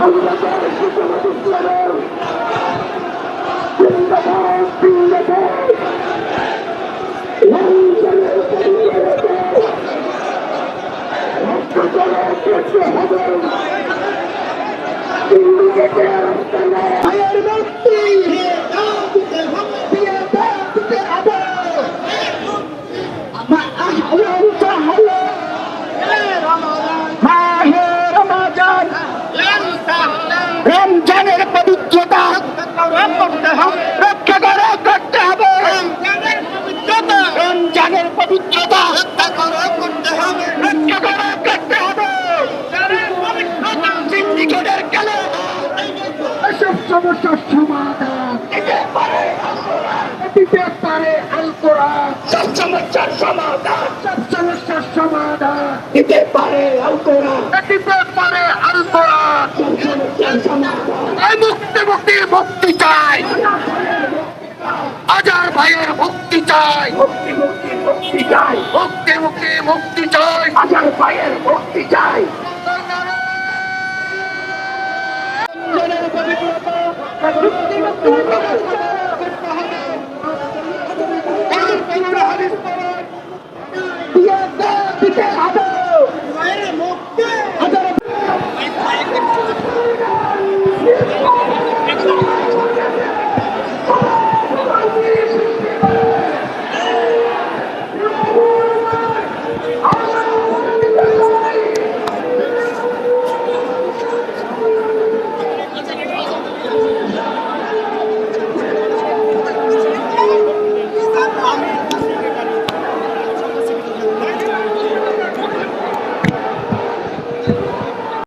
বাংলাদেশ ইসলামত ইসলামের জিন্দাবাদ জিন্দাবাদ হবে ইন্ডিকেটার আয়ার রমজানের পবিত্রতা রক্ষা করে করতে হবে। রমজানের পবিত্রতা রক্ষা করে করতে হবে। রক্ষা করে করতে সমস্যার সমাধান। দিতে পারে সমস্যার সমাধান। সমাধান। দিতে পারে এই মুক্তি মুক্তি মুক্তি চাই। আজার ভাইয়ের মুক্তি চাই। মুক্তি মুক্তি মুক্তি চাই। মুক্তি মুক্তি মুক্তি চাই। হাজার ভাইয়ের মুক্তি চাই জনের মুক্তি মুক্তি